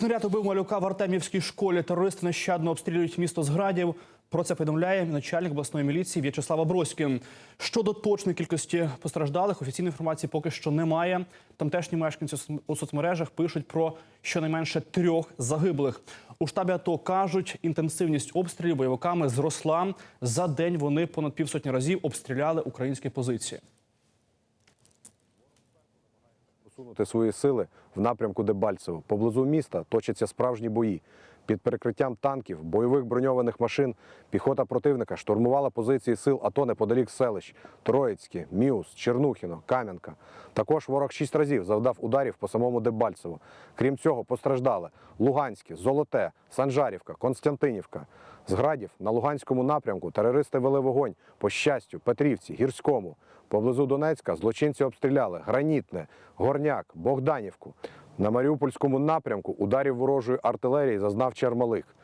Снаряд убив малюка в Артемівській школі. Терористи нещадно обстрілюють місто з градів. Про це повідомляє начальник обласної міліції В'ячеслав Аброський. Щодо точної кількості постраждалих, офіційної інформації поки що немає. Тамтешні мешканці у соцмережах пишуть про щонайменше трьох загиблих. У штабі АТО кажуть, інтенсивність обстрілів бойовиками зросла. За день вони понад півсотні разів обстріляли українські позиції. Посунути свої сили в напрямку Дебальцево. Поблизу міста точаться справжні бої. Під перекриттям танків, бойових броньованих машин, піхота противника штурмувала позиції сил АТО неподалік селищ Троїцьке, Міус, Чернухіно, Кам'янка. Також ворог шість разів завдав ударів по самому Дебальцево. Крім цього, постраждали Луганське, Золоте, Санжарівка, Константинівка. З градів на Луганському напрямку терористи вели вогонь по щастю, Петрівці, Гірському. Поблизу Донецька злочинці обстріляли Гранітне, Горняк, Богданівку. На Маріупольському напрямку ударів ворожої артилерії зазнав Чермалик.